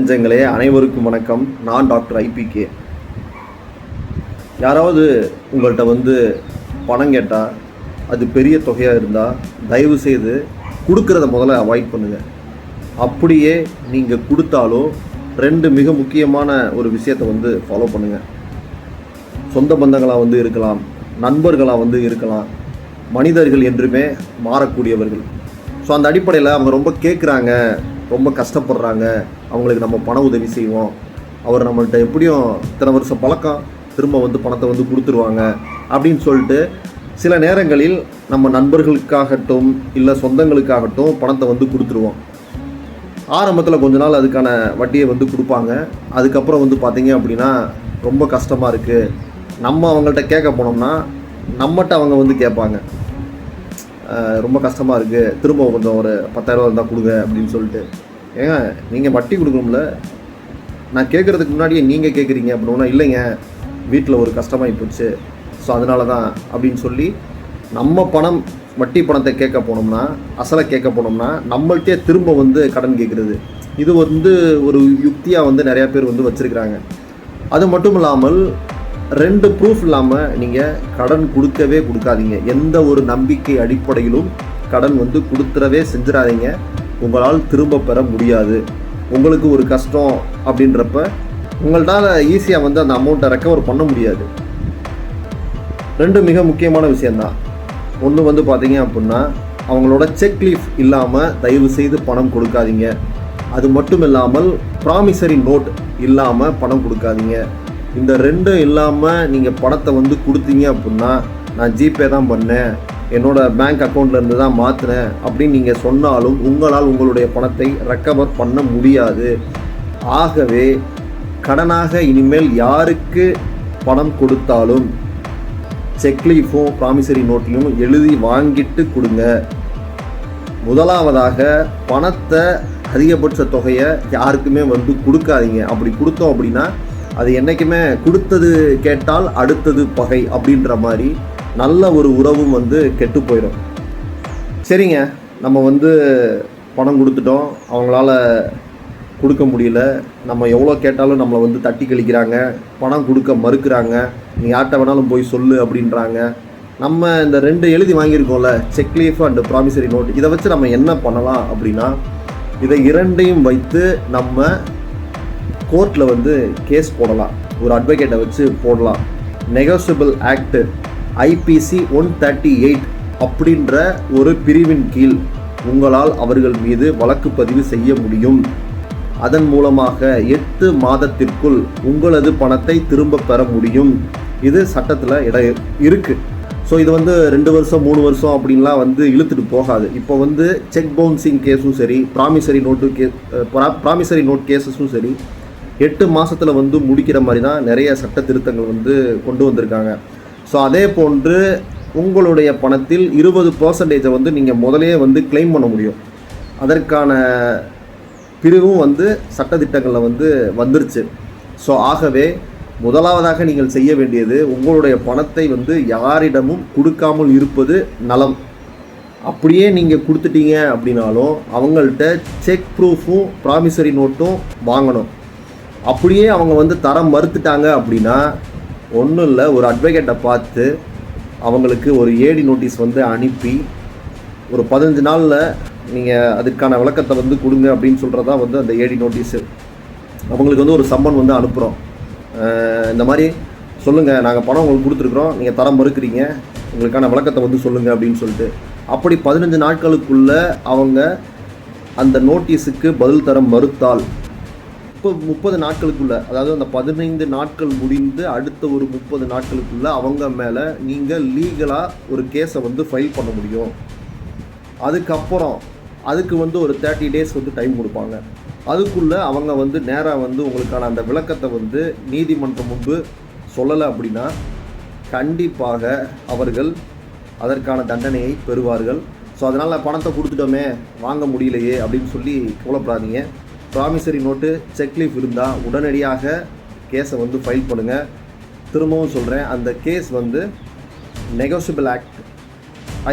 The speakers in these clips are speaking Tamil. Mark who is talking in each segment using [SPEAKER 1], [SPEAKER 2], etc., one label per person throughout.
[SPEAKER 1] நெஞ்சங்களே அனைவருக்கும் வணக்கம். நான் டாக்டர் ஐபிகே. யாராவது உங்கள்கிட்ட வந்து பணம் கேட்டால் அது பெரிய தொகையாக இருந்தால் தயவு செய்து கொடுக்கறத முதல்ல அவாய்ட் பண்ணுங்கள் அப்படியே நீங்கள் கொடுத்தாலும் ரெண்டு மிக முக்கியமான ஒரு விஷயத்தை வந்து ஃபாலோ பண்ணுங்கள் சொந்த பந்தங்களாக வந்து இருக்கலாம் நண்பர்களாக வந்து இருக்கலாம் மனிதர்கள் என்றுமே மாறக்கூடியவர்கள். ஸோ அந்த அடிப்படையில் அவங்க ரொம்ப கேட்குறாங்க ரொம்ப கஷ்டப்படுறாங்க. அவங்களுக்கு நம்ம பண உதவி செய்வோம். அவர் நம்மள்கிட்ட எப்படியும் இத்தனை வருஷம் பழக்கம் திரும்ப வந்து பணத்தை வந்து கொடுத்துருவாங்க அப்படின்னு சொல்லிட்டு சில நேரங்களில் நம்ம நண்பர்களுக்காகட்டும் இல்லை சொந்தங்களுக்காகட்டும் பணத்தை வந்து கொடுத்துருவோம். ஆரம்பத்தில் கொஞ்ச நாள் அதுக்கான வட்டியை வந்து கொடுப்பாங்க. அதுக்கப்புறம் வந்து பார்த்திங்க அப்படின்னா ரொம்ப கஷ்டமாக இருக்குது நம்ம அவங்கள்ட்ட கேட்க போனோம்னா நம்மகிட்ட அவங்க வந்து கேட்பாங்க. ரொம்ப கஷ்டமாக இருக்குது திரும்ப கொஞ்சம் ஒரு பத்தாயிரரூவா இருந்தால் கொடுங்க அப்படின்னு சொல்லிட்டு. ஏங்க நீங்கள் வட்டி கொடுக்கணும்ல? நான் கேட்குறதுக்கு முன்னாடியே நீங்கள் கேட்குறீங்க அப்படின்னா இல்லைங்க. வீட்டில் ஒரு கஷ்டமாகி போச்சு ஸோ அதனால தான் அப்படின்னு சொல்லி நம்ம பணம் வட்டி பணத்தை கேட்க போனோம்னா அசலை கேட்க போனோம்னா நம்மள்கிட்டே திரும்ப வந்து கடன் கேட்குறது இது வந்து ஒரு யுக்தியாக வந்து நிறையா பேர் வந்து வச்சுருக்கிறாங்க. அது மட்டும் இல்லாமல் ரெண்டு ப்ரூஃப் இல்லாமல் நீங்கள் கடன் கொடுக்கவே கொடுக்காதீங்க. எந்த ஒரு நம்பிக்கை அடிப்படையிலும் கடன் வந்து கொடுத்துறவே செஞ்சிடாதீங்க. உங்களால் திரும்ப பெற முடியாது. உங்களுக்கு ஒரு கஷ்டம் அப்படின்றப்ப உங்கள்ட்டால் ஈஸியாக வந்து அந்த அமௌண்ட்டை ரெக்கவர் பண்ண முடியாது. ரெண்டு மிக முக்கியமான விஷயந்தான் ஒன்று வந்து பார்த்தீங்க அப்படின்னா அவங்களோட செக் லீஃப் இல்லாமல் தயவு செய்து பணம் கொடுக்காதீங்க. அது மட்டும் இல்லாமல் ப்ராமிசரி நோட் இல்லாமல் பணம் கொடுக்காதீங்க. இந்த ரெண்டும் இல்லாமல் நீங்கள் பணத்தை வந்து கொடுத்தீங்க அப்படின்னா நான் ஜிபே தான் பண்ணேன். என்னோட பேங்க் அக்கௌண்ட்லேருந்து தான் மாற்றினேன் அப்படின்னு நீங்கள் சொன்னாலும் உங்களால் உங்களுடைய பணத்தை ரெக்கவர் பண்ண முடியாது. ஆகவே கடனாக இனிமேல் யாருக்கு பணம் கொடுத்தாலும் செக்லீஃபும் ப்ராமிசரி நோட்டையும் எழுதி வாங்கிட்டு கொடுங்க. முதலாவதாக பணத்தை அதிகபட்ச தொகையை யாருக்குமே வந்து கொடுக்காதீங்க. அப்படி கொடுத்தோம் அப்படின்னா அது என்றைக்குமே கொடுத்தது கேட்டால் அடுத்தது பகை அப்படின்ற மாதிரி நல்ல ஒரு உறவும் வந்து கெட்டு போயிடும். சரிங்க நம்ம வந்து பணம் கொடுத்துட்டோம். அவங்களால கொடுக்க முடியல. நம்ம எவ்வளோ கேட்டாலும் நம்மளை வந்து தட்டி கழிக்கிறாங்க. பணம் கொடுக்க மறுக்கிறாங்க. நீ யார்கிட்ட வேணாலும் போய் சொல்லு அப்படின்றாங்க. நம்ம இந்த ரெண்டு எழுதி வாங்கியிருக்கோம்ல cheque leaf and promissory note இதை வச்சு நம்ம என்ன பண்ணலாம் அப்படின்னா இதை இரண்டையும் வைத்து நம்ம கோர்ட்டில் வந்து கேஸ் போடலாம். ஒரு அட்வொகேட்டை வச்சு போடலாம். Negotiable act IPC one thirty eight அப்படின்ற ஒரு பிரிவின் கீழ் உங்களால் அவர்கள் மீது வழக்கு பதிவு செய்ய முடியும். அதன் மூலமாக எட்டு மாதத்திற்குள் உங்களது பணத்தை திரும்ப பெற முடியும். இது சட்டத்தில் இடம் இருக்குது ஸோ இது வந்து ரெண்டு வருஷம் மூணு வருஷம் அப்படின்லாம் வந்து இழுத்துட்டு போகாது. இப்போ வந்து செக் பவுன்சிங் கேஸும் சரி ப்ராமிசரி நோட்டு கே ப்ராமிசரி நோட் கேஸஸும் சரி எட்டு மாதத்தில் வந்து முடிக்கிற மாதிரி தான் நிறைய சட்ட திருத்தங்கள் வந்து கொண்டு வந்திருக்காங்க. ஸோ அதே போன்று உங்களுடைய பணத்தில் இருபது பர்சன்டேஜை வந்து நீங்கள் முதலே வந்து கிளைம் பண்ண முடியும். அதற்கான பிரிவும் வந்து சட்டத்திட்டங்களில் வந்து வந்துருச்சு. ஸோ ஆகவே முதலாவதாக நீங்கள் செய்ய வேண்டியது உங்களுடைய பணத்தை வந்து யாரிடமும் கொடுக்காமல் இருப்பது நலம். அப்படியே நீங்கள் கொடுத்துட்டீங்க அப்படின்னாலும் அவங்கள்ட்ட செக் ப்ரூஃபும் ப்ராமிசரி நோட்டும் வாங்கணும். அப்படியே அவங்க வந்து தரம் மறுத்துட்டாங்க அப்படின்னா ஒன்றும் இல்லை ஒரு அட்வொகேட்டை பார்த்து அவங்களுக்கு ஒரு ஏடி நோட்டீஸ் வந்து அனுப்பி ஒரு பதினஞ்சு நாளில் நீங்கள் அதுக்கான விளக்கத்தை வந்து கொடுங்க அப்படின்னு சொல்கிறதா வந்து அந்த ஏடி நோட்டீஸு அவங்களுக்கு வந்து ஒரு சம்மன் வந்து அனுப்புகிறோம் இந்த மாதிரி சொல்லுங்கள் நாங்கள் பணம் உங்களுக்கு கொடுத்துருக்குறோம் நீங்கள் தரம் மறுக்கிறீங்க உங்களுக்கான விளக்கத்தை வந்து சொல்லுங்கள் அப்படின்னு சொல்லிட்டு. அப்படி பதினஞ்சு நாட்களுக்குள்ள அவங்க அந்த நோட்டீஸுக்கு பதில் தர மறுத்தால் இப்போ முப்பது நாட்களுக்குள்ளே அதாவது அந்த பதினைந்து நாட்கள் முடிந்து அடுத்த ஒரு முப்பது நாட்களுக்குள்ளே அவங்க மேலே நீங்கள் லீகலாக ஒரு கேஸை வந்து ஃபைல் பண்ண முடியும். அதுக்கப்புறம் அதுக்கு வந்து ஒரு தேர்ட்டி டேஸ் வந்து டைம் கொடுப்பாங்க. அதுக்குள்ளே அவங்க வந்து நேராக வந்து உங்களுக்கான அந்த விளக்கத்தை வந்து நீதிமன்றம் முன்பு சொல்லலை அப்படின்னா கண்டிப்பாக அவர்கள் அதற்கான தண்டனையை பெறுவார்கள். ஸோ அதனால் பணத்தை கொடுத்துட்டோமே வாங்க முடியலையே அப்படின்னு சொல்லி கவலைப்படாதீங்க. ப்ராமிசரி நோட்டு செக்லீஃப் இருந்தால் உடனடியாக கேஸை வந்து ஃபைல் பண்ணுங்கள் திரும்பவும் சொல்கிறேன் அந்த கேஸ் வந்து negotiable act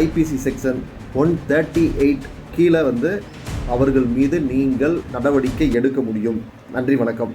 [SPEAKER 1] IPC section one thirty eight கீழே வந்து அவர்கள் மீது நீங்கள் நடவடிக்கை எடுக்க முடியும். நன்றி வணக்கம்.